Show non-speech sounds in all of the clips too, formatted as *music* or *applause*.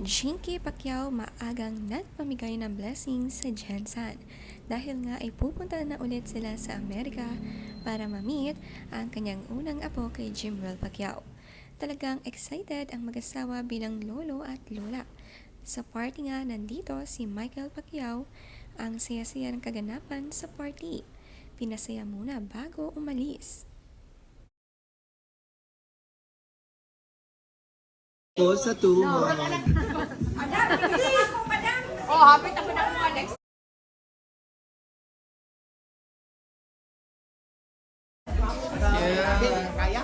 Jinky Pacquiao maagang nagpamigay ng blessing sa Jensen dahil nga ay pupunta na ulit sila sa Amerika para ma-meet ang kanyang unang apo kay Jimwell Pacquiao. Talagang excited ang mag-asawa bilang lolo at lola. Sa party nga nandito si Michael Pacquiao ang saya-saya ng kaganapan sa party. Pinasaya muna bago umalis. Ko sa tuhod. Oh, hapit ako na mo, Alex. Kaya?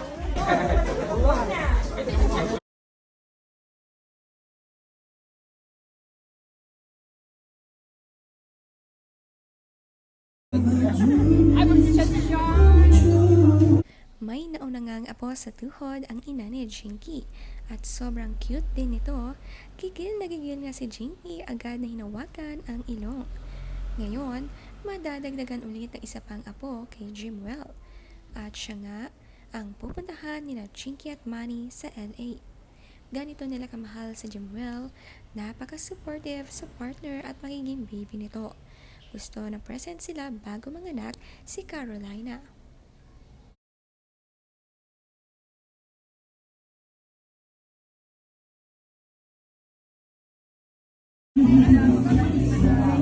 May nauna ngang apo sa tuhod ang ina ni Jinky at sobrang cute din nito. Gigil na gigil nga si Jinky agad na hinawakan ang ilong. Ngayon, madadagdagan ulit ng isa pang apo kay Jimwell. At siya nga ang pupuntahan nila Jinky at Manny sa LA. Ganito nila kamahal sa Jimwell, napaka-supportive sa partner at magiging baby nito. Gusto na present sila bago manganak si Carolina. Kaya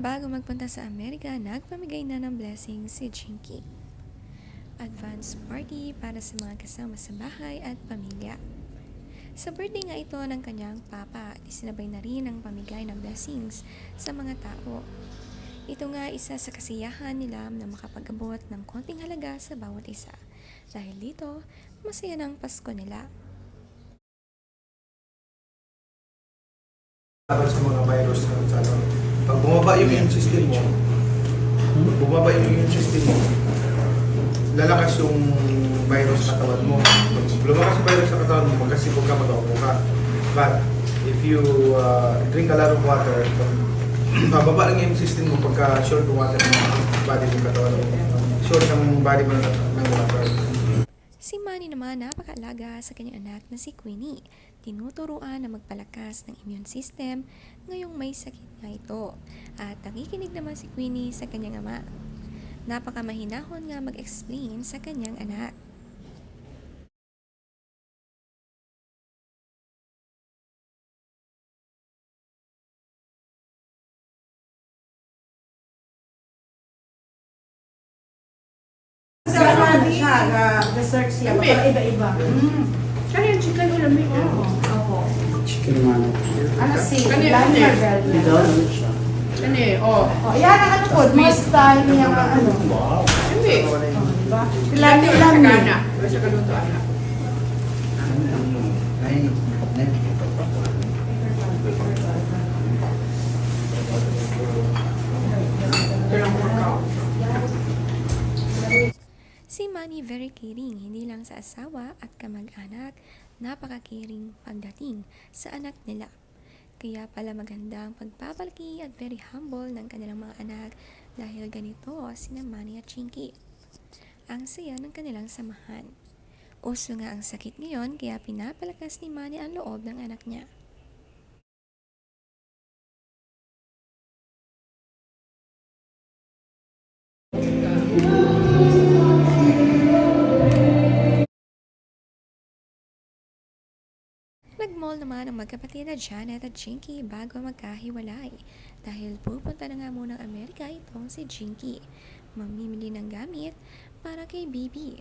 bago magpunta sa Amerika, nagpamigay na ng blessing si Jinky. Advance party para sa mga kasama sa bahay at pamilya. Sa birthday nga ito ng kanyang papa, isinabay na rin ang pamigay ng blessings sa mga tao. Ito nga isa sa kasiyahan nila na makapag-abot ng konting halaga sa bawat isa. Dahil dito, masaya ng Pasko nila. sa mga virus sa. Pag bumaba yung immune system mo, bumaba yung immune system mo, lalakas yung virus sa katawan mo. Pag lumakas yung virus sa katawan mo, magkasipog ka, mag-aupo ka. But if you uh, drink a lot of water, bababa lang yung immune system mo pagka short ng water ng body ng katawan mo. Short ng body mo ng, ng water. Si Manny naman napakaalaga sa kanyang anak na si Queenie. Tinuturuan na magpalakas ng immune system ngayong may sakit nga ito. At nakikinig naman si Queenie sa kanyang ama. Napakamahinahon nga mag-explain sa kanyang anak. Sa ano siya, research siya, iba-iba. Kaya yung chicken ulamig ko. Opo. Chicken manok. Ano si Kanina, Lan kanina. Marvel. Ito, ano siya? Ano eh, oh. Oh, yan ang ano po, most style niya nga ano. Wow. Hindi. Diba? Lami, lami. lami. Sagana. Wala siya kaluto, anak. Si Manny very caring, hindi lang sa asawa at kamag-anak, napaka-caring pagdating sa anak nila. Kaya pala magandang pagpapalaki at very humble ng kanilang mga anak dahil ganito sina Manny at Chinky. Ang saya ng kanilang samahan. Uso nga ang sakit ngayon kaya pinapalakas ni Manny ang loob ng anak niya. Nag-mall naman ang magkapatid na Janet at Jinky bago magkahiwalay dahil pupunta na nga muna ng Amerika itong si Jinky. Mamimili ng gamit para kay Bibi.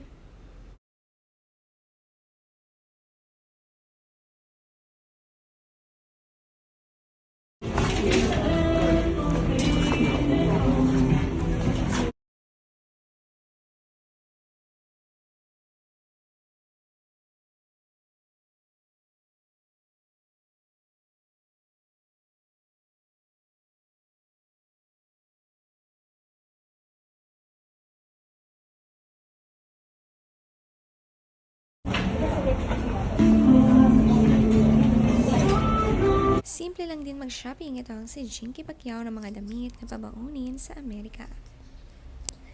Simple lang din mag-shopping itong si Jinky Pacquiao ng mga damit na pabaunin sa Amerika.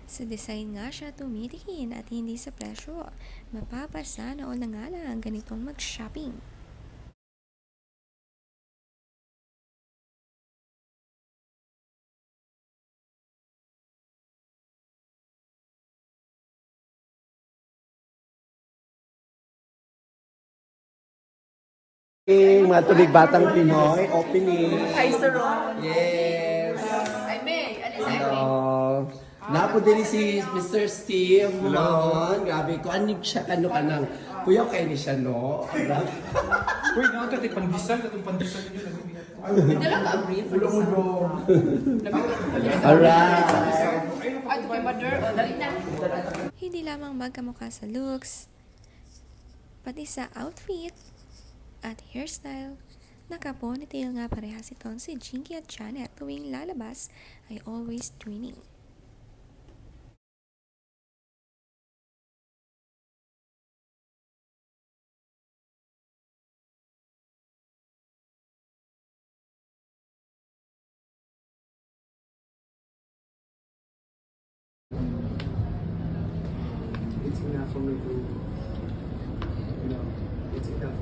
Sa design nga siya tumitikin at hindi sa presyo. Mapapasa na all na nga lang ganitong mag-shopping. Opening, Matulig Batang Pinoy, opening. Hi, Sir Ron. Yes. Ay, May. Alis ay May. Hello. Napo din si Mr. Steve Mon. Grabe ko. Ano siya kano ka ng... Kuya, kayo ni siya, no? *laughs* Uy, nakakati pandesal. Katong pandesal yun. Dala ka, Brie. Ulo mo do. Alright. Ay, kay mother. O, dali na. Hindi lamang magkamukha sa looks, pati sa outfit at hairstyle. Naka-ponytail nga parehas itong si Jinky at Janet tuwing lalabas ay always twinning. It's enough for me to,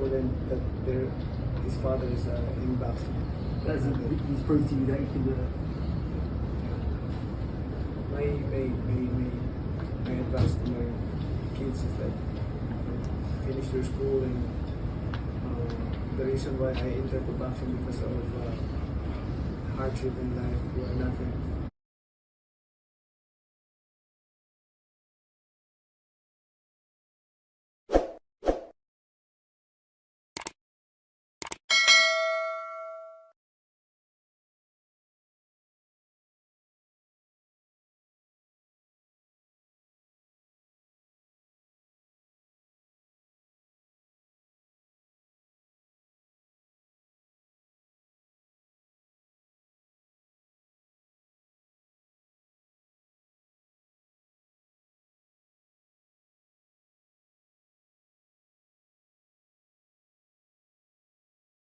for them that their his father is uh, in boxing. That's he's proved to you that you can do it. My my my my, my advice to my kids is that finish their school and um, the reason why I entered the boxing because of uh, hardship in life where nothing